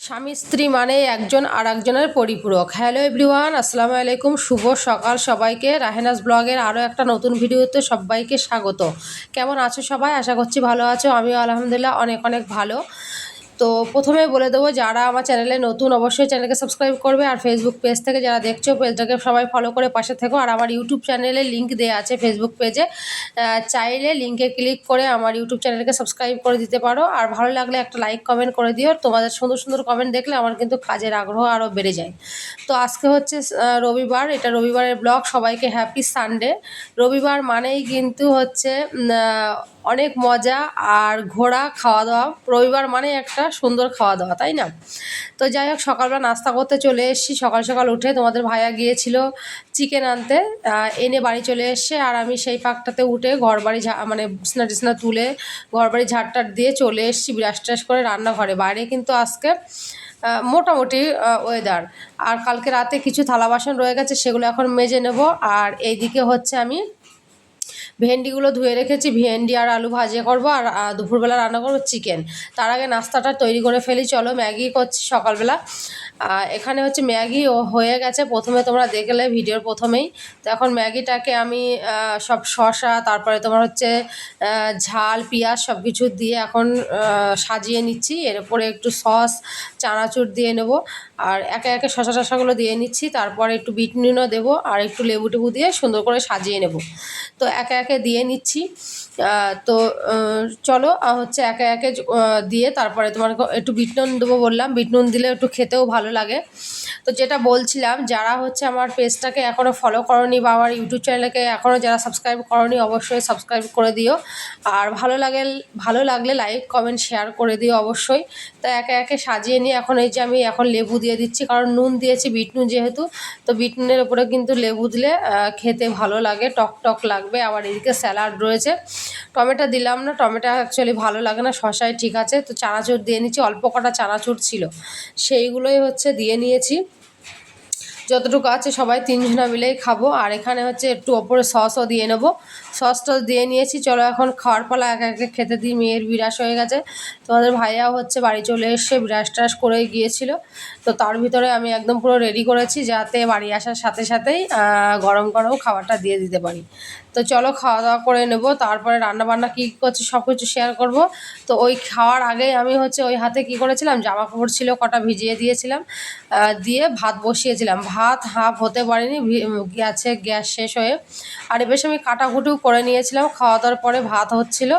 স্বামী স্ত্রী মানে একজন আর একজনের পরিপূরক। হ্যালো এভরিওয়ান আসসালামু আলাইকুম, শুভ সকাল সবাইকে। রাহেনাস ব্লগের আরও একটা নতুন ভিডিওতে সবাইকে স্বাগত। কেমন আছো সবাই? আশা করছি ভালো আছো। আমিও আলহামদুলিল্লাহ অনেক অনেক ভালো। তো প্রথমে বলে দেবো, যারা আমার চ্যানেলে নতুন অবশ্যই চ্যানেলকে সাবস্ক্রাইব করবে আর ফেসবুক পেজ থেকে যারা দেখছ পেজটাকে সবাই ফলো করে পাশে থেকো। আর আমার ইউটিউব চ্যানেলে লিঙ্ক দেওয়া আছে ফেসবুক পেজে চাইলে লিঙ্কে ক্লিক করে আমার ইউটিউব চ্যানেলকে সাবস্ক্রাইব করে দিতে পারো। আর ভালো লাগলে একটা লাইক কমেন্ট করে দিও। তোমাদের সুন্দর সুন্দর কমেন্ট দেখলে আমার কিন্তু কাজের আগ্রহ আরও বেড়ে যায়। তো আজকে হচ্ছে রবিবার, এটা রবিবারের ব্লগ সবাইকে হ্যাপি সানডে রবিবার মানেই কিন্তু হচ্ছে অনেক মজা আর ঘোরা খাওয়া দাওয়া। রবিবার মানে একটা সুন্দর খাওয়া দাওয়া, তাই না? তো যাই হোক, সকালবেলা নাস্তা করতে চলে এসেছি। সকাল সকাল উঠে তোমাদের ভাইয়া গিয়েছিল চিকেন আনতে। এনে বাড়ি চলে এসছে আর আমি সেই পাকটাতে উঠে ঘর বাড়ি ঝা মানে বিছনা টিছনা তুলে ঘর বাড়ি ঝাড়টার দিয়ে চলে এসেছি ব্রাশ ট্রাশ করে রান্নাঘরে। বাইরে কিন্তু আজকে মোটামুটি ওয়েদার আর কালকে রাতে কিছু থালা বাসন রয়ে গেছে, সেগুলো এখন মেজে নেব। আর এইদিকে হচ্ছে আমি ভেন্ডিগুলো ধুয়ে রেখেছি, ভেন্ডি আর আলু ভাজে করব আর দুপুরবেলা রান্না করব চিকেন। তার আগে নাস্তাটা তৈরি করে ফেলি, চলো ম্যাগি করছি সকালবেলা। এখানে হচ্ছে ম্যাগি হয়ে গেছে, প্রথমে তোমরা দেখলে ভিডিওর প্রথমেই। তো এখন ম্যাগিটাকে আমি সব শসা, তারপরে তোমার হচ্ছে ঝাল, পেঁয়াজ সব কিছু দিয়ে এখন সাজিয়ে নিচ্ছি। এর উপরে একটু সস, চানাচুর দিয়ে নেব। আর একে একে শসা টসাগুলো দিয়ে নিচ্ছি, তারপরে একটু বিট নুনও দেবো, আর একটু লেবু টেবু দিয়ে সুন্দর করে সাজিয়ে নেব। তো একে একে দিয়ে নিচ্ছি। তো চলো হচ্ছে একে একে দিয়ে তারপরে তোমার একটু বিট নুন দেবো বললাম। বিট নুন দিলে একটু খেতেও ভালো লাগে। তো যেটা বলছিলাম, যারা হচ্ছে আমার পেজটাকে এখনও ফলো করনি বা আমার ইউটিউব চ্যানেলকে এখনও যারা সাবস্ক্রাইব করনি, অবশ্যই সাবস্ক্রাইব করে দিও। আর ভালো লাগে, ভালো লাগলে লাইক কমেন্ট শেয়ার করে দিও অবশ্যই। তো একে একে সাজিয়ে নিয়ে এখন এই যে আমি এখন লেবু দিয়ে দিচ্ছি, কারণ নুন দিয়েছি, বিট নুন যেহেতু, তো বিট নুনের উপরে কিন্তু লেবু দিলে খেতে ভালো লাগে টক টক লাগবে, আবার এদিকে স্যালাড রয়েছে। টমেটো দিলাম না, টমেটো অ্যাকচুয়ালি ভালো লাগে না শশাই ঠিক আছে। তো চানাচুর দিয়ে নিচ্ছি, অল্প কটা চানাচুর ছিল। সেইগুলোই হচ্ছে দিয়ে নিয়েছি। যতটুকু আছে সবাই তিনজনা মিলেই খাব। আর এখানে হচ্ছে একটু ওপরে সসও দিয়ে নেব। সস টস দিয়ে নিয়েছি। চলো এখন খাওয়ার পালা এক একে খেতে দিই, মেয়ের বিরাস হয়ে গেছে। তোমাদের ভাইয়াও হচ্ছে বাড়ি চলে এসে বিরাস টাস করে গিয়েছিল। তো তার ভিতরে আমি একদম পুরো রেডি করেছি যাতে বাড়ি আসার সাথে সাথেই গরম গরম খাবারটা দিয়ে দিতে পারি। তো চলো খাওয়া দাওয়া করে নেব, তারপরে রান্না বান্না কী করছি সব কিছু শেয়ার করব। তো ওই খাওয়ার আগেই আমি হচ্ছে ওই হাতে কি করেছিলাম জামা কাপড় ছিল কটা ভিজিয়ে দিয়েছিলাম দিয়ে ভাত বসিয়েছিলাম। ভাত হাফ হতে পারিনি গেছে, গ্যাস শেষ হয়ে। আর বেশ আমি কাটাকুটিও করে নিয়েছিলাম, খাওয়া দাওয়ার পরে ভাত হচ্ছিল।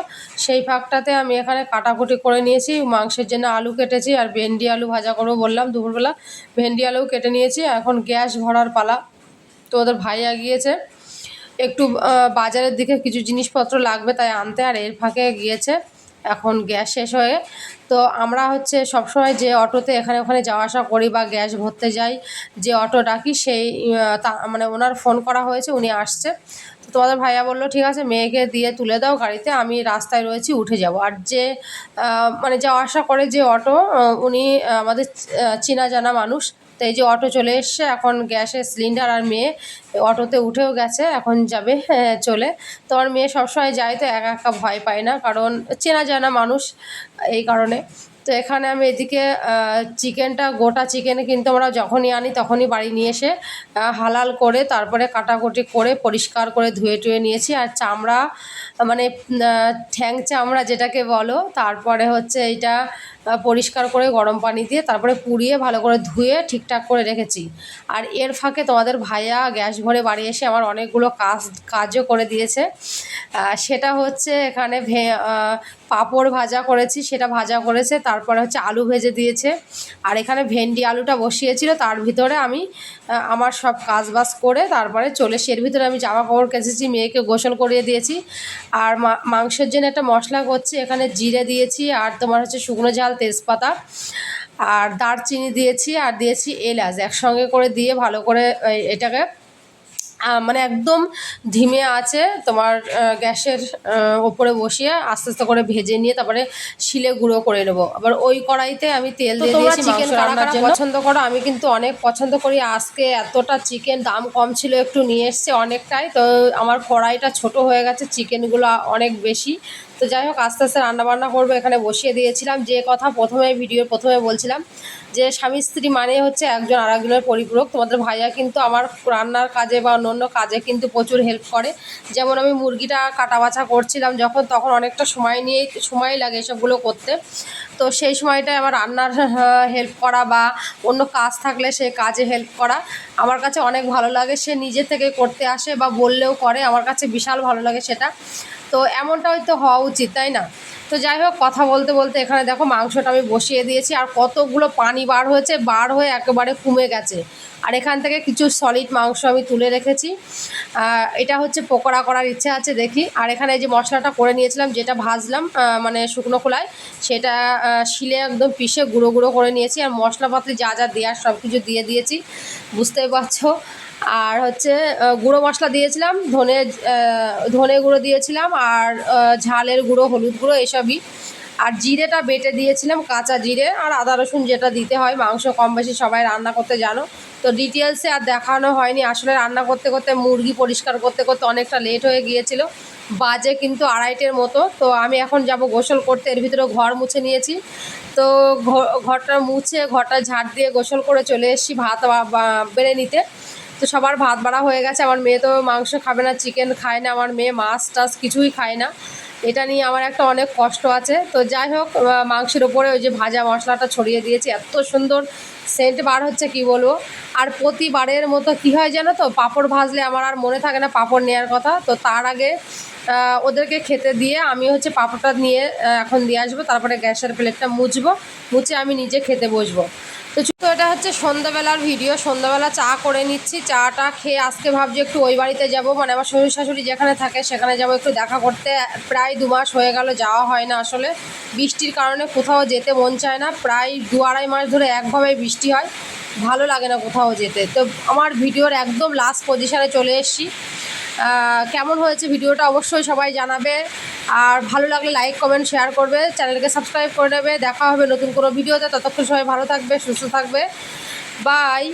সেই ফাঁকটাতে আমি এখানে কাটাকুটি করে নিয়েছি, মাংসের জন্য আলু কেটেছি আর ভেন্ডি আলু ভাজা করব বললাম দুপুরবেলা। ভেন্ডি আলু কেটে নিয়েছি, এখন গ্যাস ভরার পালা। তো ওদের ভাইয়া গিয়েছে একটু বাজারের দিকে কিছু জিনিসপত্র লাগবে তাই আনতে, আর এর ফাঁকে গিয়েছে, এখন গ্যাস শেষ হয়ে, তো আমরা হচ্ছে সবসময় যে অটোতে এখানে ওখানে যাওয়া আসা করি বা গ্যাস ভরতে যাই, যে অটো ডাকি সেই মানে ওনার ফোন করা হয়েছে, উনি আসছে, তো তোমাদের ভাইয়া বলল, ঠিক আছে, মেয়েকে দিয়ে তুলে দাও গাড়িতে, আমি রাস্তায় রয়েছি, উঠে যাব। আর যে মানে যাওয়া আসা করে যে অটো উনি আমাদের চেনা জানা মানুষ তো এই যে অটো চলে এসছে এখন গ্যাসের সিলিন্ডার আর মেয়ে অটোতে উঠেও গেছে এখন যাবে হ্যাঁ, চলে। তো আমার মেয়ে সবসময় যায় তো একা একা ভয় পায় না কারণ চেনা জানা মানুষ এই কারণে। তো এখানে আমি এদিকে চিকেনটা গোটা চিকেন কিন্তু আমরা যখনই আনি তখনই বাড়ি নিয়ে এসে হালাল করে তারপরে কাটাকুটি করে পরিষ্কার করে ধুয়ে টুয়ে নিয়েছি। আর চামড়া মানে ঠ্যাং চামড়া যেটাকে বলো তারপরে হচ্ছে এইটা পরিষ্কার করে গরম পানি দিয়ে তারপরে পুড়িয়ে ভালো করে ধুয়ে ঠিকঠাক করে রেখেছি। আর এর ফাঁকে তোমাদের ভাইয়া গ্যাস ভরে বাড়ি এসে আমার অনেকগুলো কাজ, কাজও করে দিয়েছে। সেটা হচ্ছে এখানে ভে পাঁপড় ভাজা করেছি, সেটা ভাজা করেছে, তারপরে হচ্ছে আলু ভেজে দিয়েছে। আর এখানে ভেন্ডি আলুটা বসিয়েছিল, তার ভিতরে আমি আমার সব কাজ বাজ করে তারপরে চলে এর ভিতরে আমি জামা কাপড় কেচেছি, মেয়েকে গোসল করিয়ে দিয়েছি। আর মাংসের জন্য একটা মশলা করছি, এখানে জিরে দিয়েছি, আর তোমার হচ্ছে শুকনো ঝাল তেজপাতা আর দারচিনি দিয়েছি আর দিয়েছি এলাচ একসঙ্গে করে দিয়ে ভালো করে এটাকে মানে একদম ধিমে আছে তোমার গ্যাসের ওপরে বসিয়ে আস্তে আস্তে করে ভেজে নিয়ে তারপরে শিলে গুঁড়ো করে নেব। আবার ওই কড়াইতে আমি তেল দিয়ে দিয়েছি চিকেন রান্নার জন্য। পছন্দ করো? আমি কিন্তু অনেক পছন্দ করি। আজকে এতটা চিকেন দাম কম ছিল একটু নিয়ে এসছে অনেকটাই। তো আমার কড়াইটা ছোট হয়ে গেছে চিকেনগুলো অনেক বেশি। তো যাই হোক, আস্তে আস্তে রান্নাবান্না করব। এখানে বসিয়ে দিয়েছিলাম। যে কথা প্রথমে ভিডিও প্রথমে বলছিলাম যে স্বামী স্ত্রী মানে হচ্ছে একজন আর একজনের পরিপূরক। তোমাদের ভাইয়া কিন্তু আমার রান্নার কাজে বা অন্য কাজে কিন্তু প্রচুর হেল্প করে। যেমন আমি মুরগিটা কাটা বাছা করছিলাম যখন, তখন অনেকটা সময় নিয়ে সময় লাগে এসবগুলো করতে। তো সেই সময়টায় আমার রান্নার হেল্প করা বা অন্য কাজ থাকলে সেই কাজে হেল্প করা আমার কাছে অনেক ভালো লাগে। সে নিজে থেকে করতে আসে বা বললেও করে, আমার কাছে বিশাল ভালো লাগে সেটা। তো এমনটাই তো হওয়া উচিত, তাই না? তো যাই হোক, কথা বলতে বলতে এখানে দেখো মাংসটা আমি বসিয়ে দিয়েছি আর কতগুলো পানি বার হয়েছে, বার হয়ে একেবারে কমে গেছে। আর এখান থেকে কিছু সলিড মাংস আমি তুলে রেখেছি। এটা হচ্ছে পকোড়া করার ইচ্ছে আছে দেখি। আর এখানে যে মশলাটা করে নিয়েছিলাম, যেটা ভাজলাম মানে শুকনো খোলায়, সেটা শিলে একদম পিষে গুঁড়ো গুঁড়ো করে নিয়েছি। আর মশলাপাতি যা যা দেওয়ার সব কিছু দিয়ে দিয়েছি, বুঝতেই পারছ? আর হচ্ছে গুঁড়ো মশলা দিয়েছিলাম, ধনে ধনে গুঁড়ো দিয়েছিলাম, আর ঝালের গুঁড়ো, হলুদ গুঁড়ো, এসবই। আর জিরেটা বেটে দিয়েছিলাম, কাঁচা জিরে আর আদা রসুন যেটা দিতে হয়, মাংস কম বেশি সবাই রান্না করতে জানো। তো ডিটেলসে আর দেখানো হয়নি, আসলে রান্না করতে করতে মুরগি পরিষ্কার করতে করতে অনেকটা লেট হয়ে গিয়েছিল। বাজে কিন্তু আড়াইটের মতো, তো আমি এখন যাব গোসল করতে, এর ভিতরে ঘর মুছে নিয়েছি। তো ঘরটা মুছে, ঘরটা ঝাড় দিয়ে গোসল করে চলে এসেছি ভাত বেড়ে নিতে। তো সবার ভাত বাড়া হয়ে গেছে, আমার মেয়ে তো মাংস খাবে না চিকেন খায় না, আমার মেয়ে মাছ টাছ কিছুই খায় না। এটা নিয়ে আমার একটা অনেক কষ্ট আছে। তো যাই হোক মাংসের ওপরে ওই যে ভাজা মশলাটা ছড়িয়ে দিয়েছি, এত সুন্দর সেন্ট বার হচ্ছে কি বলব? আর প্রতিবারের মতো কি হয় জানো তো, পাঁপড় ভাজলে আমার আর মনে থাকে না পাঁপড় নেওয়ার কথা। তো তার আগে ওদেরকে খেতে দিয়ে আমি হচ্ছে পাঁপড়টা নিয়ে এখন দিয়ে আসব, তারপরে গ্যাসের প্লেটটা মুছবো, মুছে আমি নিজে খেতে বসবো। এটা হচ্ছে সন্ধ্যাবেলার ভিডিও। সন্ধ্যাবেলা চা করে নিচ্ছি, চাটা খেয়ে আজকে ভাবছি একটু ওই বাড়িতে যাব। মানে আমার শ্বশুর শাশুড়ি যেখানে থাকে সেখানে যাব একটু দেখা করতে। প্রায় দু মাস হয়ে গেল যাওয়া হয় না আসলে। বৃষ্টির কারণে কোথাও যেতে মন চায় না। প্রায় দু আড়াই মাস ধরে একভাবে বৃষ্টি হয়। ভালো লাগে না কোথাও যেতে। তো আমার ভিডিওর একদম লাস্ট পজিশনে চলে এসেছি। কেমন হয়েছে ভিডিওটা অবশ্যই সবাই জানাবে। আর ভালো লাগলে লাইক কমেন্ট শেয়ার করবে। চ্যানেলকে সাবস্ক্রাইব করে নেবে। দেখা হবে নতুন কোনো ভিডিওতে। ততক্ষণ সবাই ভালো থাকবে, সুস্থ থাকবে। বাই